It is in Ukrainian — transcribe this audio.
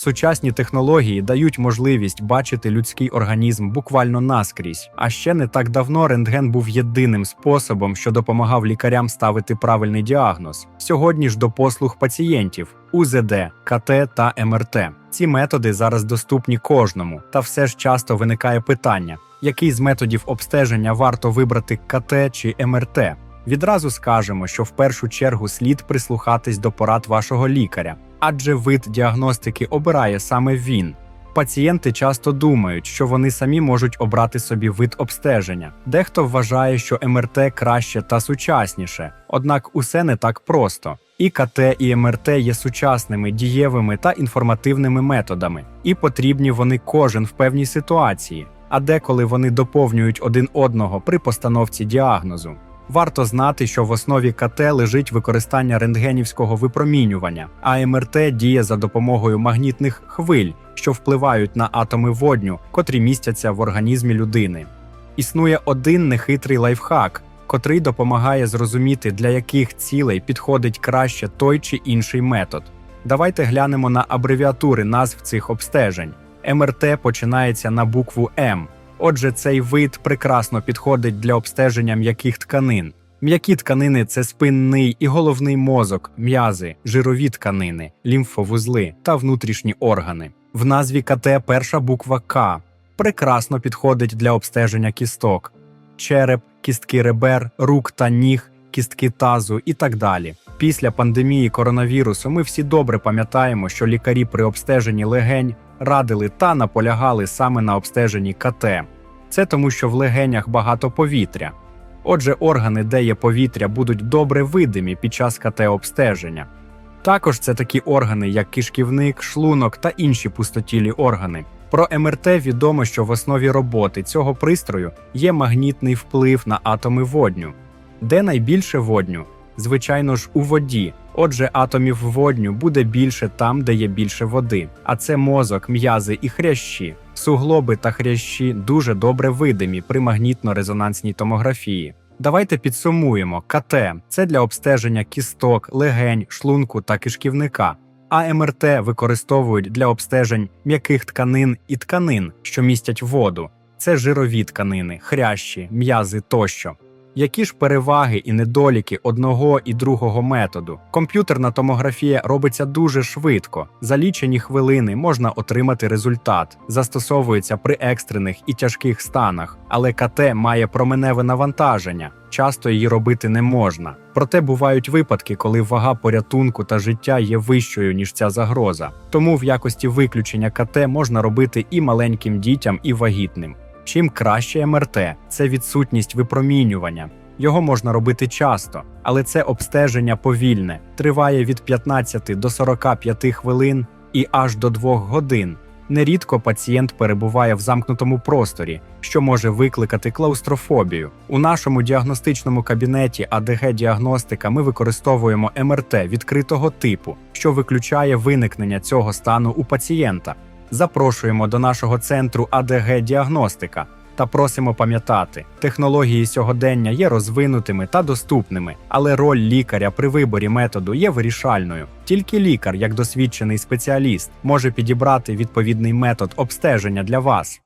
Сучасні технології дають можливість бачити людський організм буквально наскрізь. А ще не так давно рентген був єдиним способом, що допомагав лікарям ставити правильний діагноз. Сьогодні ж до послуг пацієнтів УЗД, КТ та МРТ. Ці методи зараз доступні кожному, та все ж часто виникає питання, який з методів обстеження варто вибрати КТ чи МРТ. Відразу скажемо, що в першу чергу слід прислухатись до порад вашого лікаря, адже вид діагностики обирає саме він. Пацієнти часто думають, що вони самі можуть обрати собі вид обстеження. Дехто вважає, що МРТ краще та сучасніше, однак усе не так просто. І КТ, і МРТ є сучасними, дієвими та інформативними методами, і потрібні вони кожен в певній ситуації, а деколи вони доповнюють один одного при постановці діагнозу. Варто знати, що в основі КТ лежить використання рентгенівського випромінювання, а МРТ діє за допомогою магнітних хвиль, що впливають на атоми водню, котрі містяться в організмі людини. Існує один нехитрий лайфхак, котрий допомагає зрозуміти, для яких цілей підходить краще той чи інший метод. Давайте глянемо на абревіатури назв цих обстежень. МРТ починається на букву М. Отже, цей вид прекрасно підходить для обстеження м'яких тканин. М'які тканини це спинний і головний мозок, м'язи, жирові тканини, лімфовузли та внутрішні органи. В назві КТ перша буква К прекрасно підходить для обстеження кісток, череп, кістки ребер, рук та ніг, кістки тазу і так далі. Після пандемії коронавірусу ми всі добре пам'ятаємо, що лікарі при обстеженні легень радили та наполягали саме на обстеженні КТ. Це тому, що в легенях багато повітря. Отже, органи, де є повітря, будуть добре видимі під час КТ-обстеження. Також це такі органи, як кишківник, шлунок та інші пустотілі органи. Про МРТ відомо, що в основі роботи цього пристрою є магнітний вплив на атоми водню. Де найбільше водню? Звичайно ж, у воді. Отже, атомів водню буде більше там, де є більше води. А це мозок, м'язи і хрящі. Суглоби та хрящі дуже добре видимі при магнітно-резонансній томографії. Давайте підсумуємо: КТ це для обстеження кісток, легень, шлунку та кишківника. А МРТ використовують для обстежень м'яких тканин і тканин, що містять воду. Це жирові тканини, хрящі, м'язи тощо. Які ж переваги і недоліки одного і другого методу? Комп'ютерна томографія робиться дуже швидко. За лічені хвилини можна отримати результат, застосовується при екстрених і тяжких станах, але КТ має променеве навантаження. Часто її робити не можна. Проте бувають випадки, коли вага порятунку та життя є вищою ніж ця загроза. Тому в якості виключення КТ можна робити і маленьким дітям, і вагітним. Чим краще МРТ це відсутність випромінювання. Його можна робити часто, але це обстеження повільне, триває від 15 до 45 хвилин і аж до 2 годин. Нерідко пацієнт перебуває в замкнутому просторі, що може викликати клаустрофобію. У нашому діагностичному кабінеті АДГ-діагностика ми використовуємо МРТ відкритого типу, що виключає виникнення цього стану у пацієнта. Запрошуємо до нашого центру АДГ-діагностика та просимо пам'ятати, технології сьогодення є розвинутими та доступними, але роль лікаря при виборі методу є вирішальною. Тільки лікар, як досвідчений спеціаліст, може підібрати відповідний метод обстеження для вас.